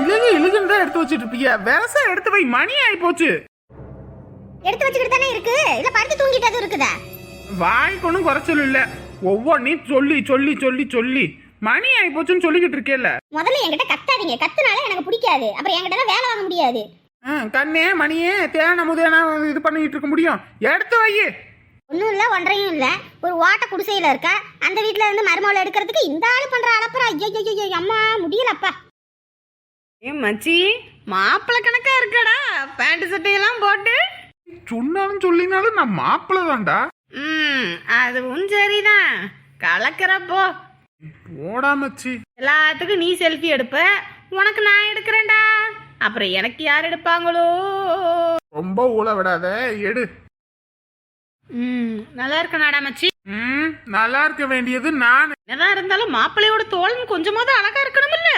இழுகு இழுகுன்னு தான் எடுத்து வச்சிட்டு இருப்பீங்க விரச எடுத்து வை மணி ஆயி போச்சு. எடுத்து வச்சுக்கிட்டு தானே இருக்கு? இல்ல படுத்து தூங்கிட்டது இருக்குதா? வாய்க்கு ஒன்றும் குறைச்சல் இல்ல ஒவ்வொன்றையும் சொல்லி சொல்லி சொல்லி சொல்லி. மணி ஆயி போச்சுன்னு சொல்லிக்கிட்டு இருக்கேல்ல. முதல்ல என்கிட்ட கத்தாதீங்க. கத்துனால எனக்கு பிடிக்காது. அப்புறம் என்கிட்ட தான் வேலை வாங்க முடியாது. கண்ணே மணியே தேன முதேனா இது பண்ணிட்டு இருக்க முடியும். எடுத்து வை. ஒன்றும் இல்லை ஒன்றையும் இல்லை. ஒரு ஓட்ட குடிசையில் இருக்கா. அந்த வீட்டில் இருந்து மருமகளை எடுக்கிறதுக்கு இந்த ஆள் பண்ணுற அளப்புறம் ஐயோ ஐயோ ஐயோ அம்மா முடியலப்பா. ஏ மச்சி மாப்பிள்ளை கணக்கா இருக்கடா? பேண்ட் சட்டையெல்லாம் போட்டு? சொன்னாலும் சொல்லினாலும் நான் மாப்பிள்ள தான்டா. ம் அதுவும் சரிதான். கலக்கிறப்போ. போடாமச்சி எல்லாத்துக்கும் நீ செல்ஃபி எடுப்ப. உனக்கு நான் எடுக்கிறேன்டா. அப்புறம் எனக்கு யார் எடுப்பாங்களோ? ரொம்ப ஊழ விடாத எடு. ம் நல்லா இருக்கனாடா மச்சி. ம் நல்லா இருக்க வேண்டியது நான். என்னதான் இருந்தாலும் மாப்பிள்ளையோட தோழன் கொஞ்சமாவது அழகா இருக்கணும்ல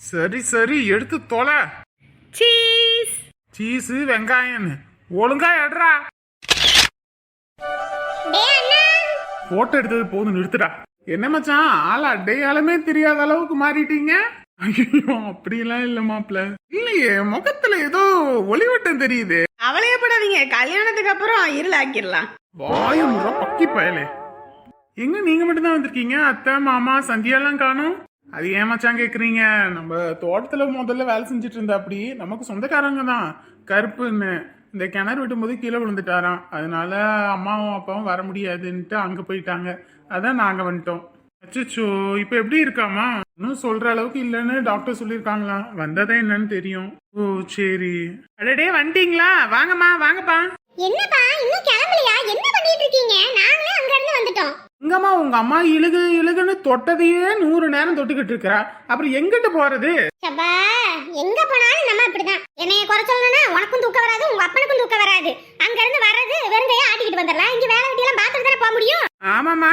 சரி சரி எடுத்து தொலை. சீஸ் சீஸு வெங்காயம்னு ஒழுங்கா எடுறா. போட்டோ எடுத்தது போதும் நிறுத்துடா. என்ன மச்சான் ஆள் அடையாளமே தெரியாத அளவுக்கு மாறிட்டீங்க? ஐயோ அப்படிலாம் இல்ல மாப்ள இல்லையே முகத்துல ஏதோ ஒளிவட்டம் தெரியுது. அவளையப்படாதீங்க கல்யாணத்துக்கு அப்புறம் இருளாக்கிடலாம் வாய பக்கி பயலே. எங்க நீங்க மட்டும் தான் வந்திருக்கீங்க? அத்தை மாமா சந்தியாலாம் காணும். அது ஏன் கேட்குறீங்க கேக்குறீங்க? நம்ம தோட்டத்துல முதல்ல வேலை செஞ்சுட்டு இருந்தா அப்படி நமக்கு சொந்தக்காரங்க தான். கருப்புன்னு. இந்த கிணறு வெட்டும்போது கீழே விழுந்துட்டாராம். அதனால அம்மாவும் அப்பாவும் வர முடியாதுன்ட்டு அங்க போயிட்டாங்க. அதான் நாங்க வந்துட்டோம். அச்சோ இப்ப எப்படி இருக்காமா இன்னும் சொல்ற அளவுக்கு இல்லைன்னு டாக்டர் சொல்லியிருக்காங்களாம். வந்ததே என்னன்னு தெரியும். ஓ சரி. அடடே வந்துட்டீங்களா வாங்கம்மா வாங்கப்பா. என்னப்பா இன்னும் கிளம்பலையா? என்ன பண்ணிட்டு இருக்கீங்க? நாங்களே அங்க இருந்து வந்துட்டோம். எங்கம்மா உங்க அம்மா இழுகு இழுகுன்னு தொட்டதையே நூறு நேரம் தொட்டுக்கிட்டு இருக்கிறா. அப்புறம் எங்கிட்டு போறது? சப்பா எங்க போனாலும் நம்ம அப்படிதான். என்னைய குறை சொல்லணும்னா உனக்கும் தூக்கம் வராது உங்க அப்பனுக்கும் தூக்கம் வராது. அங்க இருந்து வர்றது வெறுங்கையா ஆட்டிக்கிட்டு வந்துடலாம். இங்க வேலை வெட்டியெல்லாம் பார்த்துட்டு தானே போக முடியும்? ஆமாம்மா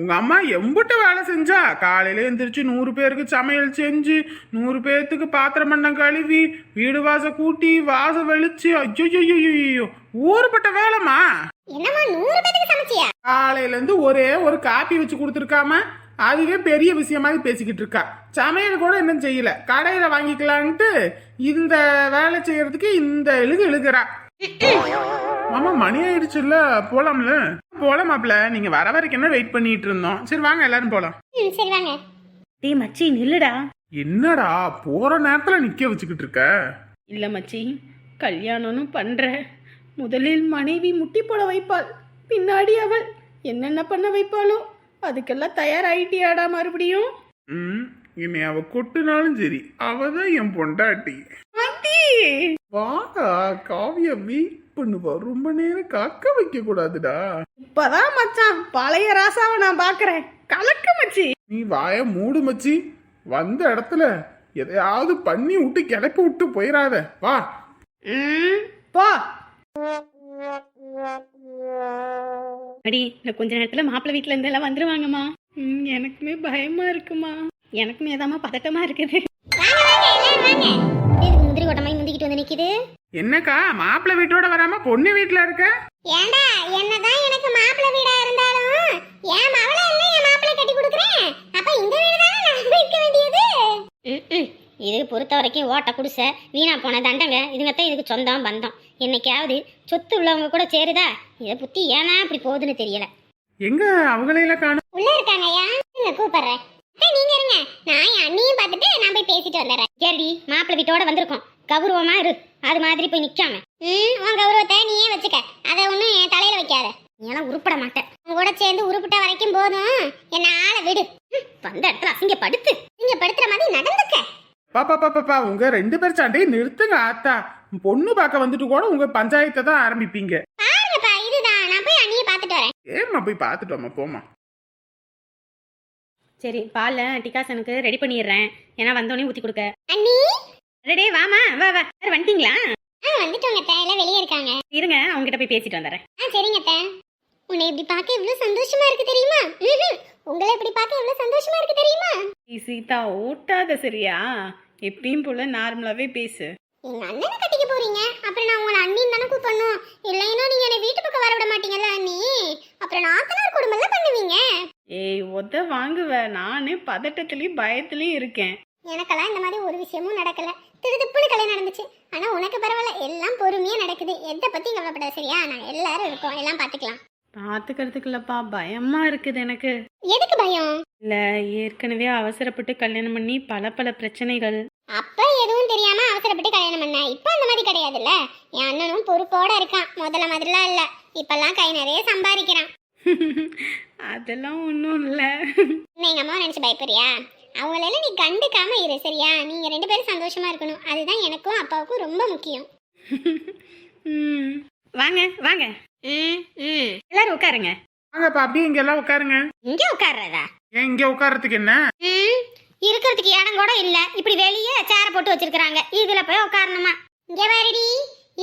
உங்க அம்மா எம்புட்டு வேலை செஞ்சா காலையில எந்திரிச்சு நூறு பேருக்கு சமையல் செஞ்சு நூறு பேர்த்துக்கு பாத்திரம் பண்ணம் கழுவி வீடு வாச கூட்டி வாச வெளிச்சு ஐயோ ஊருப்பட்ட வேலைம்மா. என்னம்மா நூறு பேத்துக்கு சமைச்சியா? காலையில இருந்து ஒரே ஒரு காப்பி வச்சு கொடுத்துருக்காம அதுவே பெரிய விஷயமாதிரி பேசிக்கிட்டு இருக்கா. சமையல் கூட இன்னும் செய்யல. கடையில வாங்கிக்கலான்ட்டு இந்த வேலை செய்யறதுக்கு இந்த இழுகு இழுகுறா மாமா மணி ஆயிடுச்சுல்ல போலாம்ல? போலாம் மாப்ள நீங்க வர வரைக்கும் என்ன வெயிட் பண்ணிட்டு இருந்தோம். சரி வாங்க எல்லாரும் போலாம். ம் சரி வாங்க. டே மச்சி நில்லுடா. என்னடா போற நேரத்துல நிக்க வச்சுக்கிட்டு இருக்க? இல்ல மச்சி கல்யாணம்னு பண்ற முதலில் மனைவி முட்டி போட வைப்பாள். பின்னாடி அவள் என்னென்ன பண்ண வைப்பாளோ? அதுக்கெல்லாம் தயாராயிட்டியாடா மறுபடியும்? ம் என்னை அவ கொட்டுனாலும் சரி அவதான் என் பொண்டாட்டி. வாடா காவிய வெயிட் பண்ணுவா. ரொம்ப நேரம் காக்க வைக்க கூடாதுடா இப்பதான் மச்சான் பழைய ராசாவை நான் பாக்குறேன். கலக்க மச்சி! நீ வாய மூடு மச்சி. வந்த இடத்துல எதையாவது பண்ணி விட்டு கிளப்பி விட்டு போயிடாத வா. போ. அடி இந்த கொஞ்ச நேரத்துல மாப்பிள்ளை வீட்ல இருந்து எல்லாம் வந்துருவாங்கம்மா. எனக்குமே பயமா இருக்குமா? எனக்குமே ஏதாம்மா பதட்டமா இருக்குது. வாங்க வாங்க எல்லாரும் வாங்க. இதுக்கு முந்திரி கொட்டை மாதிரி முந்திக்கிட்டு வந்து நிக்குது. என்னக்கா மாப்பிள்ளை வீட்டோட வராம பொண்ணு வீட்டுல இருக்க? ஏண்டா என்னதான் எனக்கு மாப்பிள்ளை வீடா இருந்தாலும் என் மவளை என்ன என் மாப்பிள்ளை கட்டி கொடுக்குறேன். அப்ப இந்த வீடு தானே நான் இருக்க வேண்டியது? இது பொறுத்த வரைக்கும் ஓட்ட குடிசை. வீணா போன தண்டங்க இதுங்கத்தான் இதுக்கு சொந்தம் பந்தம். என்னைக்காவது சொத்து உள்ளவங்க கூட சேருதா? இதை புத்தி ஏனா இப்படி போகுதுன்னு தெரியல. எங்க? அவங்களையெல்லாம் காணும். உள்ள இருக்காங்க ஐயா நீங்க கூப்பிடுறேன் அத்தை, நீங்க இருங்க. நான் என் அண்ணியும் பார்த்துட்டு நான் போய் பேசிட்டு வந்துடுறேன். சரிடி மாப்பிள்ளை வீட்டோட வந்திருக்கோம். கௌரவமா இரு. அது மாதிரி போய் நிக்காம. ம் உன் கௌரவத்தை நீயே வச்சுக்க. அதை ஒன்றும் என் தலையில வைக்காத. நீலாம் உருப்பட மாட்டேன் உங்க கூட சேர்ந்து உருப்பிட்ட வரைக்கும் போதும். என்ன ஆளை விடு. ம், வந்த இடத்துல அசிங்க படுத்து நீங்க படுத்துற மாதிரி நடந்துக்க. பாப்பா பாப்பா உங்க ரெண்டு பேர் சண்டையை நிறுத்துங்க ஆத்தா. பொண்ணு பார்க்க வந்துட்டு கூட உங்க பஞ்சாயத்தை தான் ஆரம்பிப்பீங்க. பாருங்கப்பா இதுதான். நான் போய் அண்ணியை பார்த்துட்டு வரேன். ஏம்மா போய் பார்த்துட்டோம்மா போமா சரி பால்ல டிகாசனுக்கு ரெடி பண்ணிடுறேன். ஏன்னா வந்தோடனே ஊத்தி கொடுக்க. அண்ணி? ரெடே வாமா வா வா. யார் வந்துட்டீங்களா? ஆ வந்துட்டோங்க அத்தை. எல்லாம் வெளியே இருக்காங்க. இருங்க அவங்ககிட்ட போய் பேசிட்டு வந்துடுறேன். ஆ சரிங்க அத்தை. உன்னை இப்படி பார்க்க எவ்வளவு சந்தோஷமா இருக்கு தெரியுமா? ம்ஹும். உங்களை இப்படி பார்க்க எவ்வளவு சந்தோஷமா இருக்கு தெரியுமா? சீதா ஓட்டாத சரியா? எப்பயும் போல நார்மலாவே பேசு. எங்க அண்ணனை கட்டிக்க போறீங்க? அப்புறம் நான் உங்களை அண்ணின்னு தானே கூப்பிடணும். இல்லைன்னா நீங்க என்னை வீட்டு பக்கம் வர விட மாட்டீங்கல்ல அண்ணி? அப்புறம் நாத்தனார் குடும்பம்ல பண்ணுவீங்க? ஏய் ஒத வாங்குவ. நானு பதட்டத்திலயும் பயத்திலயும் இருக்கேன். எனக்கெல்லாம் இந்த மாதிரி ஒரு விஷயமும் நடக்கல. திருதுப்புன்னு கல்யாணம் நடந்துச்சு. ஆனா உனக்கு பரவாயில்ல எல்லாம் பொறுமையா நடக்குது. எதை பத்தி கவலைப்படாத சரியா? நாங்க எல்லாரும் இருக்கோம். எல்லாம் பாத்துக்கலாம். பாத்துக்கிறதுக்குள்ளப்பா பயமா இருக்குது எனக்கு. எதுக்கு பயம்? இல்ல ஏற்கனவே அவசரப்பட்டு கல்யாணம் பண்ணி பல பல பிரச்சனைகள். அப்ப எதுவும் தெரியாம அவசரப்பட்டு கல்யாணம் பண்ண. இப்ப அந்த மாதிரி கிடையாதுல்ல? என் அண்ணனும் பொறுப்போட இருக்கான். முதல்ல மாதிரிலாம் இல்ல. இப்பெல்லாம் கை நிறைய சம்பாதிக்கிறான். அதெல்லாம் ஒன்றும் இல்லை. இன்னும் எங்க அம்மா நினைச்சு பயப்படுறியா? அவங்களெல்லாம் நீ கண்டுக்காம இரு சரியா? நீங்க ரெண்டு பேரும் சந்தோஷமா இருக்கணும். அதுதான் எனக்கும் அப்பாவுக்கும் ரொம்ப முக்கியம். ம். வாங்க வாங்க. ம் ம். எல்லாரும் உட்காருங்க. வாங்கப்பா அப்படியே இங்க எல்லாம் உட்காருங்க. இங்க உட்கார்றதா? ஏன் இங்க உட்கார்றதுக்கு என்ன? இருக்கிறதுக்கு இடம் கூட இல்ல. இப்படி வெளியே சேரை போட்டு வச்சிருக்கிறாங்க. இதுல போய் உட்காரணுமா? இங்க வரடி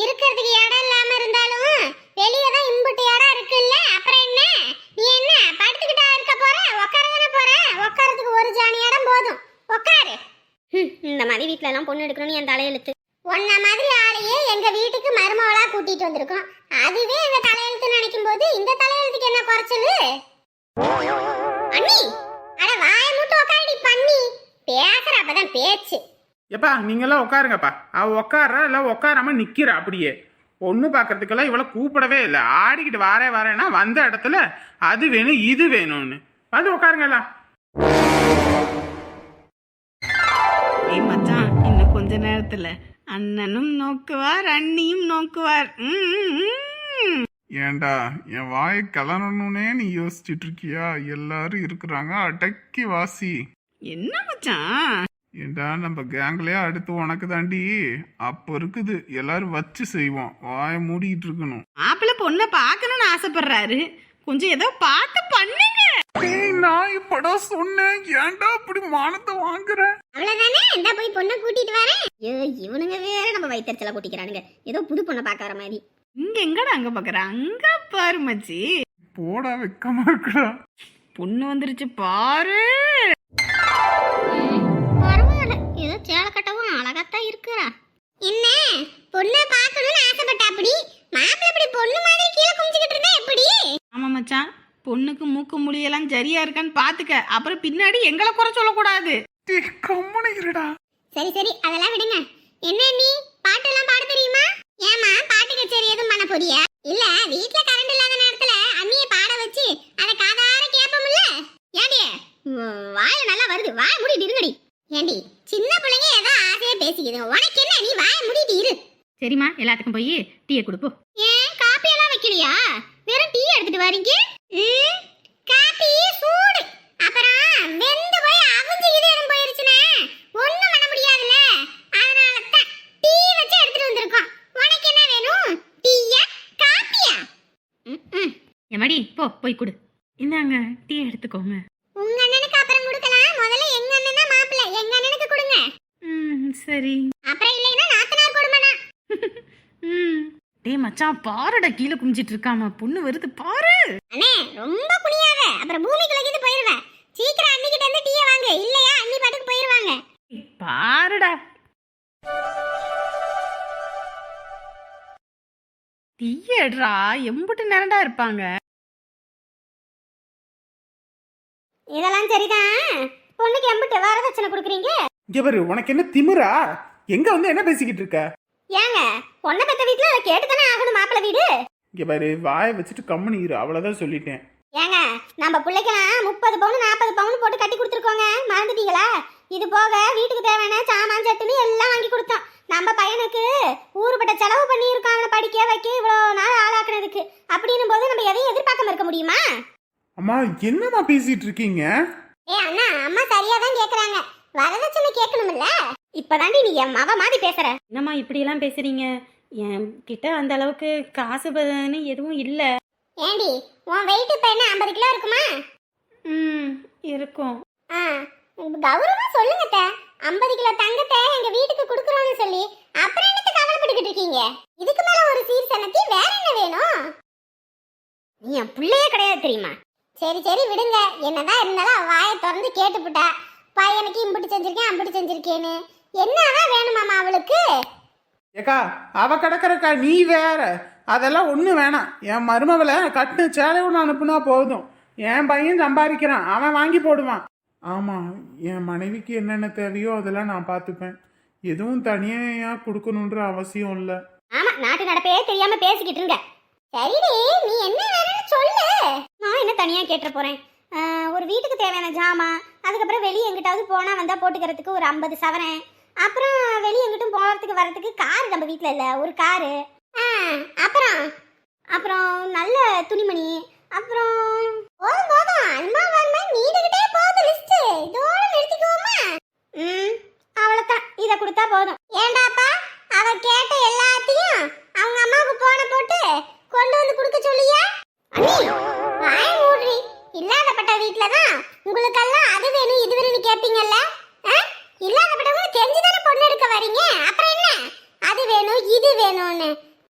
இருக்கிறதுக்கு இடம் இல்லாம இருந்தாலும் வெளியே தான் இம்புட்டு இடம் இருக்குல்ல? அப்புறம் என்ன? நீ என்ன? படுத்துக்கிட்டா இருக்க போற? உட்கார தானே போற? உட்காரத்துக்கு ஒரு ஜானி இடம் போதும். உட்காரு. இந்த மாதிரி வீட்டில எல்லாம் பொண்ணு எடுக்கணும்னு என் தலையெழுத்து. உன்ன மாதிரி ஆளையே எங்க வீட்டுக்கு மருமவளா கூட்டிட்டு வந்திருக்கோம். அதுவே எங்க தலையெழுத்து நினைக்கும் போது இந்த தலையெழுத்துக்கு என்ன குறைச்சலு? அண்ணி! பண்ணி பேசுற அப்பதான் பேச்சு. எப்பா நீங்கெல்லாம் உட்காருங்கப்பா. அவ உட்கார இல்ல உட்காராம நிக்கிற அப்படியே. பொண்ணு பார்க்கறதுக்கெல்லாம் இவளை கூப்பிடவே இல்லை. ஆடிக்கிட்டு வாரே வரேன்னா வந்த இடத்துல அது வேணும் இது வேணும்னு. வந்து உட்காருங்களா ஏய் மச்சான் இன்னும் கொஞ்ச நேரத்துல அண்ணனும் நோக்குவார் அண்ணியும் நோக்குவார். ஏண்டா என் வாயை கலரணும்னே நீ யோசிச்சுட்டு இருக்கியா? எல்லாரும் இருக்கிறாங்க அடக்கி வாசி. என்ன மச்சான்? ஏண்டா நம்ம கேங்லயே அடுத்து உனக்கு தாண்டி அப்ப இருக்குது. எல்லாரும் வச்சு செய்வோம். வாயை மூடிட்டு இருக்கணும். மாப்பிள்ளை பொண்ணை பார்க்கணும்னு ஆசைப்படுறாரு. கொஞ்சம் ஏதோ பார்த்து பண்ணுங்க. ஏய், நான் இப்படா சொன்னேன். ஏன்டா அப்படி மானத்தை வாங்குற? அவ்வளவுதானே? இந்த போய் பொண்ணை கூட்டிட்டு வரேன். ஐயோ இவனுங்க வேற நம்ம வயிற்றுல கூட்டிக்கிறானுங்க. ஏதோ புது பொண்ணை பார்க்க வர மாதிரி. இங்க எங்கடா அங்க பாக்குற? அங்க பாரு மச்சி. போடா வெக்கமா இருக்குடா. பொண்ணு வந்துருச்சு பாரு. பரவாயில்ல. ஏதோ சேலை கட்டவும் அழகாத்தான் இருக்கிறா. என்ன? பொண்ணை பார்க்கணும்னு ஆசைப்பட்டா அப்படி மாப்பிள்ளை இப்படி பொண்ணு மாதிரி கீழே குமிச்சுக்கிட்டு இருந்தா எப்படி? ஆமா மச்சான் பொண்ணுக்கு மூக்கு முடியெல்லாம் சரியா இருக்கான்னு பாத்துக்க. அப்புறம் பின்னாடி எங்களை குறை சொல்லக்கூடாது. கம்முனு இருடா. சரி சரி அதெல்லாம் விடுங்க. என்ன நீ? பாட்டெல்லாம் பாட தெரியுமா? ஏமா பாட்டு கச்சேரி எதுவும் பண்ண போறியா? இல்ல வீட்ல கரண்ட் இல்லாத நேரத்துல அண்ணிய பாட வச்சு அத காதார கேப்போம்ல ஏண்டி? வாயில நல்லா வருது. வாய மூடிட்டு இருங்கடி. ஏண்டி சின்ன பிள்ளைங்க ஏதோ ஆசையா பேசிக்குதுங்க உனக்கு என்ன? நீ வாய மூடிட்டு இரு. சரிம்மா எல்லாத்துக்கும் போய் டீயை கொடுப்போம் ஏன்? காப்பி எல்லாம் வைக்கலையா? வெறும் டீ எடுத்துட்டு வரீங்க? ம், காப்பி சூடு. அப்புறம் வெந்து போய் அவிஞ்சு இது எதுவும் போயிருச்சுன்னா ஒண்ணும் பண்ண முடியாதுல்ல அதனால தான் டீ வச்சு எடுத்துட்டு வந்திருக்கோம். உனக்கு என்ன வேணும்? டீயா? காப்பியா? ம் எமடி போ போய் கொடு. இந்தாங்க டீ எடுத்துக்கோங்க. சரி. அப்புறம் இல்லைன்னா நாத்தனார் கொடுமனா ம். டேய் மச்சான் பாருடா கீழே குமிச்சிட்டு இருக்காம. பொண்ணு வருது பாரு. அண்ணே ரொம்ப குனியாத. அப்புறம் பூமிக்குள்ள கீது போயிருவேன் சீக்கிரம் அண்ணிக்கிட்ட இருந்து டீயை வாங்கு. இல்லையா அண்ணி பாட்டுக்கு போயிருவாங்க. பாருடா. டீயடுறா எம்புட்டு நேரண்டா இருப்பாங்க. இதெல்லாம் சரிதான். பொண்ணுக்கு எம்பிட்டு வரதட்சணை கொடுக்குறீங்க? பாரு உனக்கு என்ன திமிரா? எங்க வந்து என்ன பேசிக்கிட்டு இருக்க? ஏங்க பொண்ணை பெத்த வீட்டுல அதை கேட்டு தானே ஆகணும் மாப்பிள்ளை வீடு? பாரு வாயை வச்சுட்டு கம்முனு இரு அவ்வளவுதான் சொல்லிட்டேன். ஏங்க நம்ம பிள்ளைக்கெல்லாம் முப்பது பவுன் நாற்பது பவுன் போட்டு கட்டி கொடுத்துருக்கோங்க மறந்துட்டீங்களா? இது போக வீட்டுக்கு தேவையான சாமான் சட்டுன்னு எல்லாம் வாங்கி கொடுத்தோம். நம்ம பையனுக்கு ஊருப்பட்ட செலவு பண்ணியிருக்கோம் அவனை படிக்க வைக்க இவ்வளோ நாள் ஆளாக்குனதுக்கு. அப்படின்னும் போது நம்ம எதையும் எதிர்பார்க்காம இருக்க முடியுமா? அம்மா என்னம்மா பேசிட்டு இருக்கீங்க? ஏ அண்ணா அம்மா சரியா தான் கேக்குறாங்க வரதட்சணை கேட்கணும்ல இப்பதாண்டி நீ என் மவ மாதிரி பேசுற. என்னம்மா இப்படியெல்லாம் பேசுறீங்க? என் கிட்ட அந்த அளவுக்கு காசு பதன்னு எதுவும் இல்லை. ஏண்டி உன் வெயிட் இப்ப என்ன ஐம்பது கிலோ இருக்குமா? ம் இருக்கும். ஆ கௌரவமா சொல்லுங்க அத்தை. ஐம்பது கிலோ தங்கத்தை எங்க வீட்டுக்கு கொடுக்குறோம்னு சொல்லி அப்புறம் என்னத்த கவலைப்பட்டுக்கிட்டு இருக்கீங்க? இதுக்கு மேல ஒரு சீர் சனத்தி வேற என்ன வேணும்? நீ என் பிள்ளையே கிடையாது தெரியுமா? சரி சரி விடுங்க. என்னதான் இருந்தாலும் அவ வாயை திறந்து கேட்டுப்புட்டா. பையனுக்கு இம்புட்டு செஞ்சிருக்கேன் அம்புட்டு செஞ்சிருக்கேன்னு. என்னதான் வேணுமாமா அவளுக்கு? ஏக்கா அவ கிடக்குறக்கா நீ வேற. அதெல்லாம் ஒண்ணு வேணாம். என் மருமவளை கட்டு சேலையோட அனுப்புனா போதும். என் பையன் சம்பாதிக்கிறான். அவன் வாங்கி போடுவான். ஆமா என் மனைவிக்கு என்னென்ன தேவையோ அதெல்லாம் நான் பார்த்துப்பேன். எதுவும் தனியா கொடுக்கணுன்ற அவசியம் இல்லை. ஆமா நாட்டு நடப்பே தெரியாம பேசிக்கிட்டு இருங்க. சரிடி நீ என்ன வேணும்னு சொல்லு. நான் என்ன தனியா கேட்டுற போறேன்? ஆஹ், ஒரு வீட்டுக்கு தேவையான ஜாமான் அதுக்கப்புறம் வெளியே எங்கிட்டாவது போனா வந்தா போட்டுக்கிறதுக்கு ஒரு ஐம்பது சவரன். அப்புறம் வெளியே எங்கிட்டும் போகிறதுக்கு வர்றதுக்கு கார் நம்ம வீட்டில் இல்லை ஒரு காரு ஆ அப்புறம்? அப்புறம் நல்ல துணிமணி. அப்புறம் போதும் போதும். அல்மா வால்மா நீண்டுகிட்டே போகுது லிஸ்ட்டு இதோட நிறுத்திக்குவோமா? ம் அவ்வளோதான் இதை கொடுத்தா போதும். ஏண்டா அவ கேட்ட எல்லாத்தையும் அவங்க அம்மாவுக்கு போன போட்டு கொண்டு வந்து கொடுக்க சொல்லியா அண்ணி வாய மூடுறி இல்லாதப்பட்ட வீட்ல தான் உங்களுக்கெல்லாம் அது வேணும் இது வேணும்னு கேப்பீங்கல்ல ஆ? இல்லாதப்பட்டவங்க தெரிஞ்சுதானே பொண்ணு எடுக்க வரீங்க அப்புறம் என்ன அது வேணும் இது வேணும்னு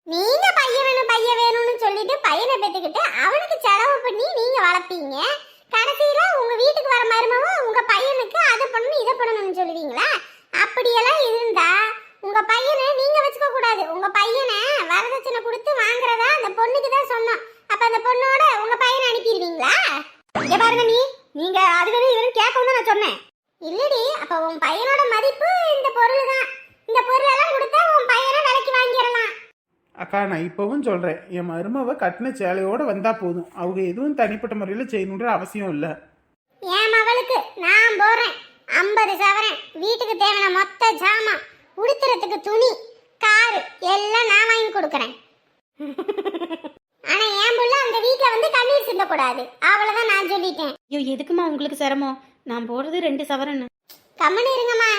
நீங்க பையன் வேணும் பையன் வேணும்னு சொல்லிட்டு பையனை பெத்துக்கிட்டு அவனுக்கு செலவு பண்ணி நீங்க வளர்ப்பீங்க கடைசியில உங்க வீட்டுக்கு வர மருமவ உங்க பையனுக்கு அதை பண்ணணும் இதை பண்ணணும்னு சொல்லுவீங்களா அப்படியெல்லாம் இருந்தா உங்க பையனை நீங்க வச்சுக்க கூடாது உங்க பையனை வரதட்சணை கொடுத்து வாங்குறதா அந்த பொண்ணுக்கு தான் சொன்னோம் அப்ப அந்த பொண்ணோட உங்க பையனை அனுப்பிடுவீங்களா இங்க பாருங்க நீ நீங்க அது வேணும் இது வேணும் கேட்கவும் தான் நான் சொன்னேன் இல்லடி அப்ப உன் பையனோட மதிப்பு இந்த பொருள் தான் இந்த பொருள் எல்லாம் கொடுத்தா உன் பையனை விலைக்கு வாங்கிடலாம் அக்கா நான் இப்பவும் சொல்றேன். என் மருமவ கட்டின சேலையோட வந்தா போதும். அவங்க எதுவும் தனிப்பட்ட முறையில் செய்யணுன்ற அவசியம் இல்லை. என் மவளுக்கு நான் போறேன். ஐம்பது சவரன். வீட்டுக்கு தேவையான மொத்த ஜாமான் உடுத்துறதுக்கு துணி காரு எல்லாம் நான் வாங்கி கொடுக்கறேன். ஆனா என் புள்ள அந்த வீட்ல வந்து கண்ணீர் சிந்தக்கூடாது. அவ்வளவுதான் நான் சொல்லிட்டேன். ஐயோ எதுக்குமா உங்களுக்கு சிரமம்? நான் போடுறது ரெண்டு சவரன் கம்மனு இருங்கம்மா.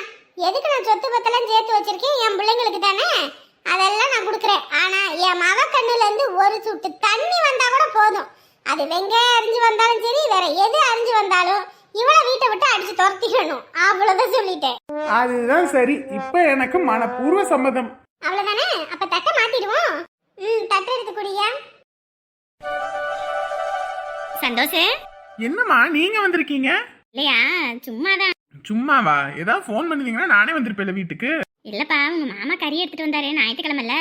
எதுக்கு நான் சொத்து பத்தெல்லாம் சேர்த்து வச்சிருக்கேன்? என் பிள்ளைங்களுக்கு தானே? அதெல்லாம் நான் கொடுக்குறேன். ஆனா என் மவ கண்ணுல இருந்து ஒரு சொட்டு தண்ணி வந்தா கூட போதும். அது வெங்காயம் அரிஞ்சு வந்தாலும் சரி வேற எது அரிஞ்சு வந்தாலும் இவளை வீட்டை விட்டு அடிச்சு துரத்திடணும். அவ்வளவுதான் சொல்லிட்டேன். அதுதான் சரி. இப்போ எனக்கு மனப்பூர்வ சம்மதம். அவ்வளவுதானே? அப்ப தட்டை மாத்திடுவோம். ம் தட்டு எடுத்து குடியா? சந்தோஷ். என்னம்மா நீங்க வந்திருக்கீங்க? இல்லையா? சும்மாதான். சும்மாவா? ஏதாவது ஃபோன் பண்ணிருந்தீங்கன்னா நானே வந்திருப்பேன் வீட்டுக்கு. இல்லப்பா உங்க மாமா கறி எடுத்துட்டு வந்தாரு ஞாயிற்றுக்கிழமைல.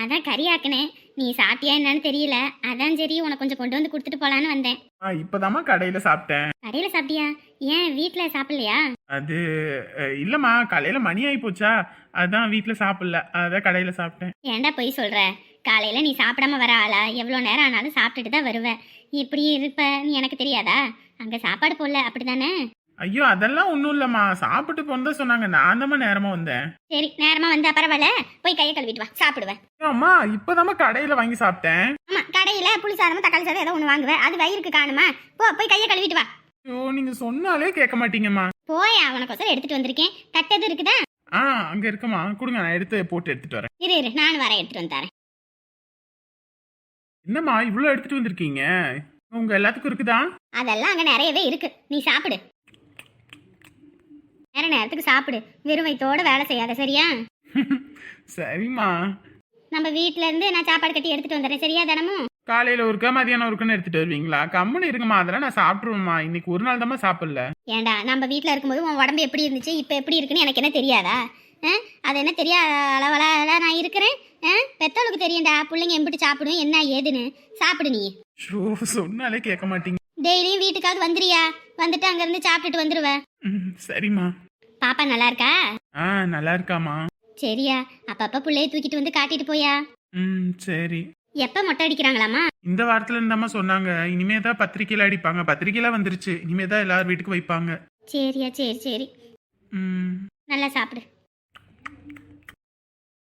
அதான் கறி ஆக்குனேன் நீ சாப்பிட்டியா என்னன்னு தெரியல. அதான் சரி உனக்கு கொஞ்சம் கொண்டு வந்து கொடுத்துட்டு போலான்னு வந்தேன். ஆ இப்போதாம்மா கடையில சாப்பிட்டேன். கடையில சாப்பிட்டியா? ஏன் வீட்ல சாப்பிடலையா? அது அஹ், இல்லம்மா காலையில மணி ஆகி போச்சா. அதான் வீட்டில் சாப்பிடல. அதான் கடையில சாப்பிட்டேன். ஏன்டா போய் சொல்ற? காலையில நீ சாப்பிடாம வர ஆளா? எவ்வளோ நேரம் ஆனாலும் சாப்பிட்டுட்டு தான் வருவ. இப்படி இருப்ப நீ எனக்கு தெரியாதா? அங்க சாப்பாடு போடல அப்படிதானே ஐயோ அதெல்லாம் ஒன்றும் இல்லைம்மா. சாப்பிட்டு போன்னு தான் சொன்னாங்க. நான் தாம்மா நேரமா வந்தேன். சரி நேரமா வந்தா பரவாயில்ல. போய் கையை கழுவிட்டு வா. சாப்பிடுவேன். அம்மா இப்போதாம்மா கடையில வாங்கி சாப்பிட்டேன். ஆமா கடையில புளி சாதமும் தக்காளி சாதம் ஏதோ ஒன்று வாங்குவேன். அது வயிறுக்கு காணுமா? போ போய் கையை கழுவிட்டு வா. ஐயோ நீங்க சொன்னாலே கேட்க மாட்டீங்கம்மா. போயா உனக்கோசரம் எடுத்துட்டு வந்திருக்கேன். தட்டது இருக்குதா? ஆ அங்க இருக்குமா. கொடுங்க நான் எடுத்து போட்டு எடுத்துட்டு வரேன். இரு இரு நானும் வரேன் எடுத்துட்டு வந்து தரேன். என்னம்மா இவ்வளோ எடுத்துட்டு வந்திருக்கீங்க? உங்க எல்லாத்துக்கும் இருக்குதா? அதெல்லாம் அங்க நிறையவே இருக்கு. நீ சாப்பிடு. நேர நேரத்துக்கு சாப்பிடு. வெறும் வேலை செய்யாத சரியா? சரிம்மா. நம்ம வீட்ல இருந்து நான் சாப்பாடு கட்டி எடுத்துட்டு வந்துடுறேன் சரியா தினமும்? காலையில ஒருக்கா மதியானம் ஒருக்கான்னு எடுத்துட்டு வருவீங்களா? கம்முன்னு இருங்கம்மா அதெல்லாம் நான் சாப்பிட்ருவேம்மா இன்னைக்கு ஒரு நாள் தாம்மா சாப்பிடல. ஏண்டா நம்ம வீட்ல இருக்கும்போது உன் உடம்பு எப்படி இருந்துச்சு? இப்போ எப்படி இருக்குன்னு எனக்கு என்ன தெரியாதா? அது என்ன தெரியாத அளவலா நான் இருக்கிறேன்? பெத்தவளுக்கு தெரியும்டா. பிள்ளைங்க எம்பிட்டு சாப்பிடும். என்ன ஏதுன்னு? சாப்பிடு நீ. ஷோ சொன்னாலே கேட்க மாட்டீங்க. டெய்லியும் வீட்டுக்காவது வந்துறியா வந்துட்டு அங்கேருந்து சாப்பிட்டுட்டு வந்துருவ. ம், சரிம்மா. பாப்பா நல்லா இருக்கா ஆ நல்லா இருக்காம்மா சரியா. அப்பப்ப பிள்ளைய தூக்கிட்டு வந்து காட்டிட்டு போயா? ம் சரி. எப்ப மொட்டை அடிக்கிறாங்களாமா இந்த வாரத்துல இருந்தாம்மா சொன்னாங்க. இனிமே தான் பத்திரிக்கையில அடிப்பாங்க. பத்திரிக்கையில வந்துருச்சு. இனிமே தான் எல்லார் வீட்டுக்கு வைப்பாங்க. சரியா சரி சரி. ம். நல்லா சாப்பிடு.